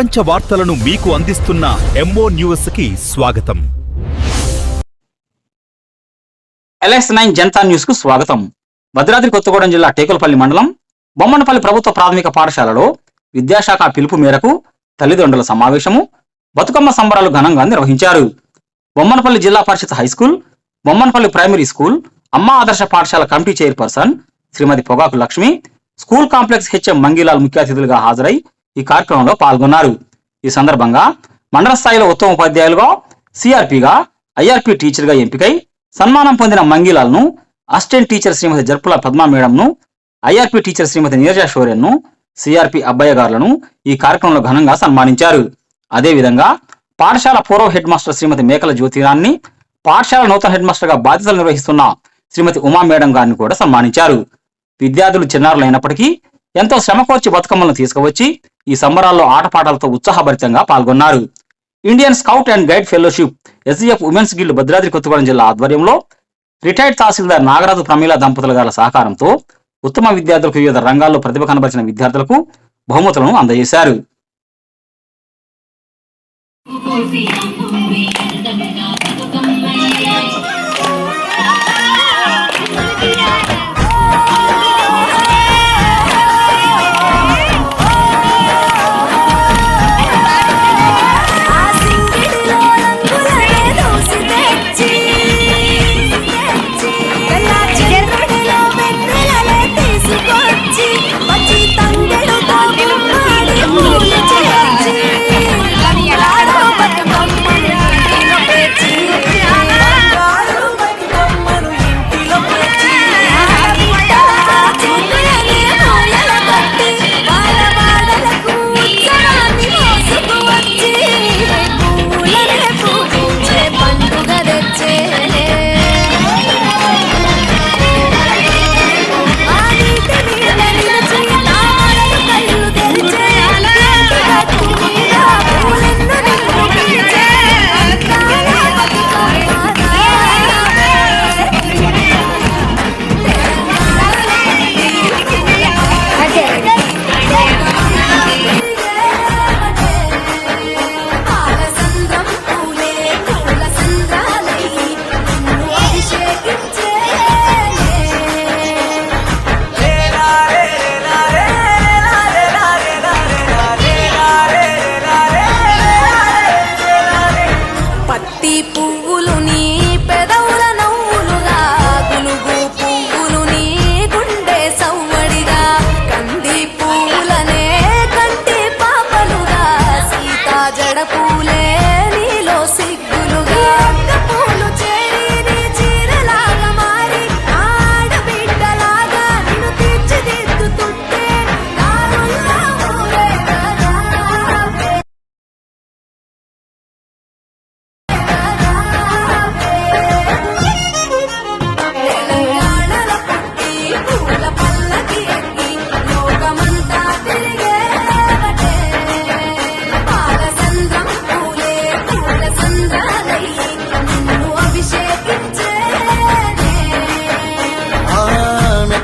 ప్రపంచ వార్తలను మీకు అందిస్తున్న ఎంఓ న్యూస్కి స్వాగతం. ఎల్ఎస్ నైన్ జనతా న్యూస్కు స్వాగతం. భద్రాద్రి కొత్తగూడెం జిల్లా టేకులపల్లి మండలం బొమ్మనపల్లి ప్రభుత్వ ప్రాథమిక పాఠశాలలో విద్యాశాఖ పిలుపు మేరకు తల్లిదండ్రుల సమావేశము బతుకమ్మ సంబరాలు ఘనంగా నిర్వహించారు. Bommanapalli Zilla Parishad high school Bommanapalli primary school అమ్మ ఆదర్శ పాఠశాల committee chairperson Shrimati Pogaku Lakshmi school complex HM Mangilal ముఖ్య అతిథులుగా హాజరై ఈ కార్యక్రమంలో పాల్గొన్నారు. ఈ సందర్భంగా మండల స్థాయిలో ఉత్తమ ఉపాధ్యాయులుగా సిఆర్పిగా ఐఆర్పి టీచర్గా ఎంపికై సన్మానం పొందిన మంగిలాల్ను అసిస్టెంట్ టీచర్ శ్రీమతి జర్పుల పద్మా మేడంను ఐఆర్పి టీచర్ శ్రీమతి నీరజా శౌర్యన్ను సిఆర్పి అబ్బయ్య గారులను ఈ కార్యక్రమంలో ఘనంగా సన్మానించారు. అదేవిధంగా పాఠశాల పూర్వ హెడ్ మాస్టర్ శ్రీమతి మేకల జ్యోతిరాన్ని పాఠశాల నూతన హెడ్ మాస్టర్గా బాధ్యతలు నిర్వహిస్తున్న శ్రీమతి ఉమా మేడం గారిని కూడా సన్మానించారు. విద్యార్థులు చిన్నారులు అయినప్పటికీ ఎంతో శ్రమకోర్చి బతుకమ్మలను తీసుకువచ్చి ఈ సంబరాల్లో ఆటపాటలతో ఉత్సాహభరితంగా పాల్గొన్నారు. Indian scout and guide fellowship SGF women's guild Bhadradri Kothagudem జిల్లా ఆధ్వర్యంలో రిటైర్డ్ తహసీల్దార్ నాగరాజు ప్రమీల దంపతుల గారి సహకారంతో ఉత్తమ విద్యార్థులకు వివిధ రంగాల్లో ప్రతిభ కనబరిచిన విద్యార్థులకు బహుమతులను అందజేశారు.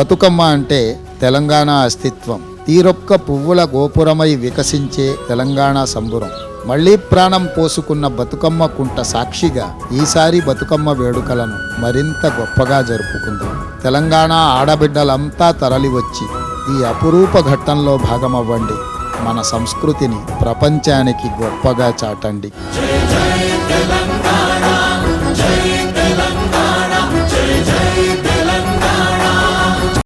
బతుకమ్మ అంటే తెలంగాణ అస్తిత్వం. తీరొక్క పువ్వుల గోపురమై వికసించే తెలంగాణ సంబురం. మళ్ళీ ప్రాణం పోసుకున్న బతుకమ్మ కుంట సాక్షిగా ఈసారి బతుకమ్మ వేడుకలను మరింత గొప్పగా జరుపుకుందాం. తెలంగాణ ఆడబిడ్డలంతా తరలివచ్చి ఈ అపురూప ఘట్టంలో భాగమవ్వండి. మన సంస్కృతిని ప్రపంచానికి గొప్పగా చాటండి. జై